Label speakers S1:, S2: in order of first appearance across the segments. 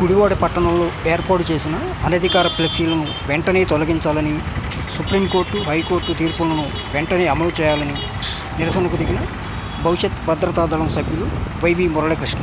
S1: గుడివాడ పట్టణంలో ఏర్పాటు చేసిన అనధికార ఫ్లెక్సీలను వెంటనే తొలగించాలని సుప్రీంకోర్టు హైకోర్టు తీర్పులను వెంటనే అమలు చేయాలని నిరసనకు దిగిన భవిష్యత్ భద్రతా దళం సభ్యులు వైవి మురళీకృష్ణ.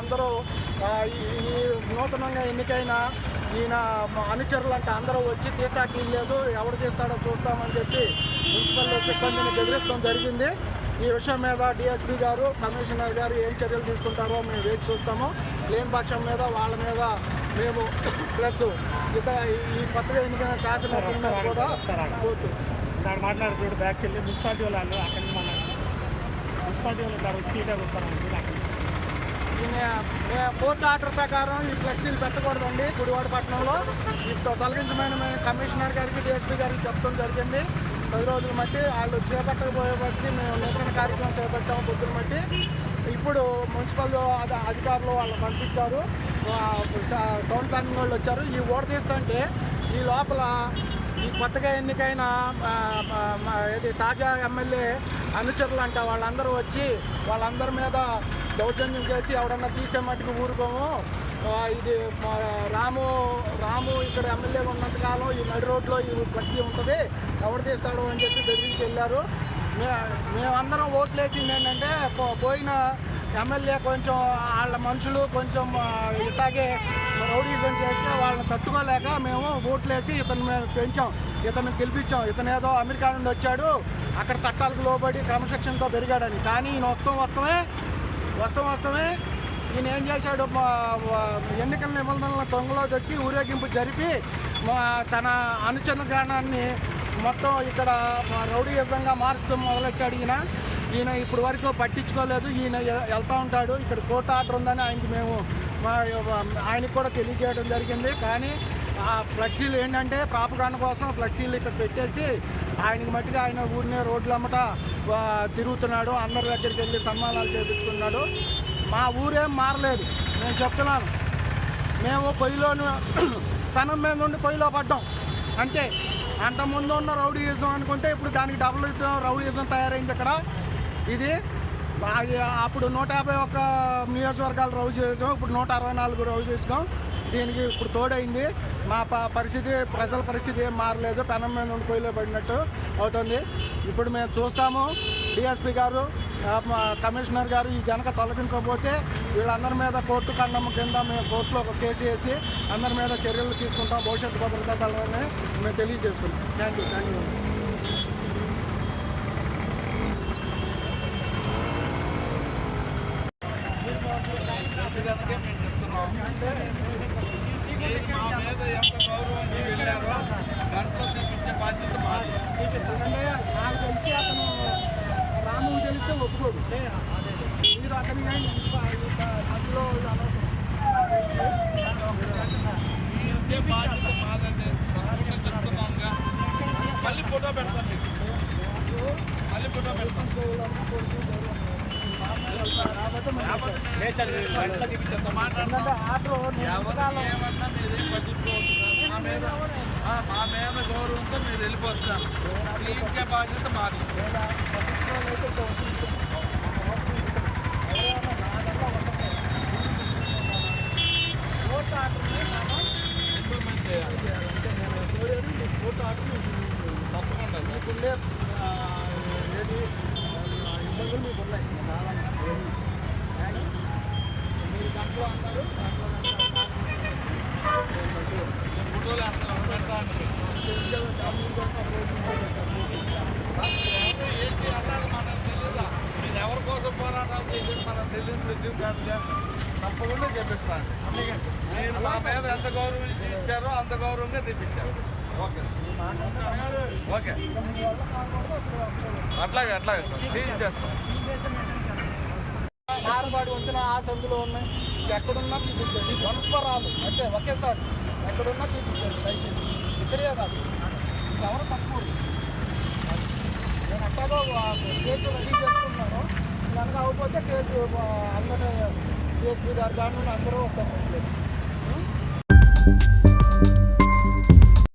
S2: అందరూ ఈ నూతనంగా ఎన్నికైన ఈయన అనుచరులు అంటే అందరూ వచ్చి తీస్తాకి లేదు ఎవరు తీస్తాడో చూస్తామని చెప్పి మున్సిపల్ సిబ్బందిని బెదిరించడం జరిగింది. ఈ విషయం మీద డిఎస్పీ గారు కమిషనర్ గారు ఏం చర్యలు తీసుకుంటారో మేము వేచి చూస్తాము. లేని పక్షం మీద వాళ్ళ మీద మేము ప్లస్ ఇక ఈ కొత్తగా ఎన్నికైన శాసన కూడా పోతు
S3: మాట్లాడు బ్యాక్ వెళ్ళి మున్సిపాలిటీ వాళ్ళు అక్కడ మన మున్సిపాలిటీ వాళ్ళు సీట్ అక్కడ
S2: కోర్టు ఆర్డర్ ప్రకారం ఈ ఫ్లెక్సీలు పెట్టకూడదండి గుడివాడ పట్టణంలో ఈ మేము కమిషనర్ గారికి డిఎస్పీ గారికి చెప్పడం జరిగింది. పది రోజులు బట్టి వాళ్ళు చేపట్టకపోయే బట్టి మేము నిరసన కార్యక్రమం చేపట్టాము పొద్దున బట్టి ఇప్పుడు మున్సిపల్ అధ- అధికారులు వాళ్ళు పంపించారు. టౌన్ ప్లానింగ్ వాళ్ళు వచ్చారు. ఈ ఓడ తీస్తుంటే ఈ లోపల కొత్తగా ఎన్నికైన ఇది తాజా ఎమ్మెల్యే అనుచరులు అంట వాళ్ళందరూ వచ్చి వాళ్ళందరి మీద దౌర్జన్యం చేసి ఎవడన్నా తీస్తే మట్టుకు ఊరుకోము. ఇది రాము రాము ఇక్కడ ఎమ్మెల్యేగా ఉన్నంతకాలం ఈ నడి రోడ్లో ఈ ఫ్లెక్సీ ఉంటుంది. ఎవడు తీస్తాడు అని చెప్పి బెదిరించి వెళ్ళారు. మే మేమందరం ఓట్లేసింది ఏంటంటే పో- పోయిన ఎమ్మెల్యే కొంచెం వాళ్ళ మనుషులు కొంచెం ఇట్లాగే రౌడీజం చేస్తే వాళ్ళని తట్టుకోలేక మేము ఓట్లేసి ఇతను మేము పెంచాం ఇతను గెలిపించాం. ఇతను ఏదో అమెరికా నుండి వచ్చాడు అక్కడ చట్టాలకు లోబడి క్రమశిక్షణతో పెరిగాడని. కానీ ఈయన వస్తాం వస్తామే వస్తాం వస్తామే. ఈయన ఏం చేశాడు? మా ఎన్నికల నిబంధనల తొంగలో దొక్కి ఊరేగింపు జరిపి మా తన అనుచర గానాన్ని మొత్తం ఇక్కడ రౌడీయుద్ధంగా మారుస్తూ మొదలెట్టాడు ఈయన. ఈయన ఇప్పుడు వరకు పట్టించుకోలేదు. ఈయన వెళ్తూ ఉంటాడు. ఇక్కడ కోర్టు ఆర్డర్ ఉందని ఆయనకి మేము మా ఆయనకి కూడా తెలియజేయడం జరిగింది. కానీ ఆ ఫ్లెక్సీలు ఏంటంటే ప్రాపకాండ కోసం ఫ్లెక్సీలు ఇక్కడ పెట్టేసి ఆయనకి మట్టిగా ఆయన ఊరినే రోడ్ల అమ్మట తిరుగుతున్నాడు. అందరి దగ్గరికి వెళ్ళి సన్మానాలు చేపించుకున్నాడు. మా ఊరేం మారలేదు. నేను చెప్తున్నాను. మేము పొయ్యిలోను తనం మీద నుండి పొయ్యిలో పడ్డాం. అంతే. అంత ముందు ఉన్న రౌడీయిజం అనుకుంటే ఇప్పుడు దానికి డబుల్ రౌడీయిజం తయారైంది ఇక్కడ. ఇది అప్పుడు నూట యాభై ఒక్క నియోజకవర్గాలు రౌడీయిజం ఇప్పుడు నూట అరవై నాలుగు రౌడీయిజం దీనికి ఇప్పుడు తోడైంది. మా ప పరిస్థితి ప్రజల పరిస్థితి ఏం మారలేదు. పెనం మీద నుండి కొయ్యలో పడినట్టు అవుతుంది. ఇప్పుడు మేము చూస్తాము. డిఎస్పీ గారు కమిషనర్ గారు ఈ కనుక తొలగించకపోతే వీళ్ళందరి మీద కోర్టు ఖండం కింద మేము కోర్టులో ఒక కేసు వేసి అందరి మీద చర్యలు తీసుకుంటాం. భవిష్యత్తు భద్రతా మేము తెలియజేస్తున్నాం. థ్యాంక్ యూ థ్యాంక్ యూ
S4: మీరు మా మీద ఎంత వెళ్ళారో దాంట్లో బాధ్యత మాది
S2: నాకు తెలిసి అతను రాము తెలిస్తే ఒప్పుకోడు మీరు అతని మధ్యలో ఇది
S4: బాధ్యత మాదండి చెప్తున్నాంగా మళ్ళీ ఫోటో పెడతాం మీకు. మళ్ళీ ఫోటో పెడతాం మా మీద గౌరవంతో మీరు వెళ్ళిపోతున్నారు. తీయించే బాధ్యత మాది
S2: ఓటు ఆటని మనం
S4: ఇంప్రూవ్మెంట్ చేయాలి
S2: అంటే నేను కోరేది మీ ఓటు ఆటని
S4: తప్పకుండా సార్
S2: మీకుండే ఆ, ఏది ఆ, ఇబ్బందులు మీకు ఉన్నాయి కావాలని ఏది కానీ మీరు దాంట్లో అన్నారు దాంట్లో
S4: ఫోటోలు వేస్తాను పెడతాను ఎవరు ఏంటి అన్నది మనకు తెలియదా మీరు ఎవరి కోసం పోరాటాలు తప్పకుండా చెప్పిస్తాను నేను మా మీద ఎంత గౌరవం ఇచ్చారో అంత గౌరవంగా తెప్పించారు ఓకే. ఓకే. అట్లాగే అట్లాగే సార్. తీయించేస్తాం
S2: వచ్చిన వంతున ఆ సందులో ఉన్నాయి? ఎక్కడున్నా చూపించండి వనస్వరాలు అంటే ఒకేసారి. ఎక్కడున్నా చూపించండి దయచేసి. ఇక్కడే కాదు. ఎవరు తక్కువ? నేను అట్టాగో కేసు రెడీ చేస్తున్నాను కనుక అవ్వకపోతే కేసు అందరూ కేసు గారు కానీ అందరూ వస్తాం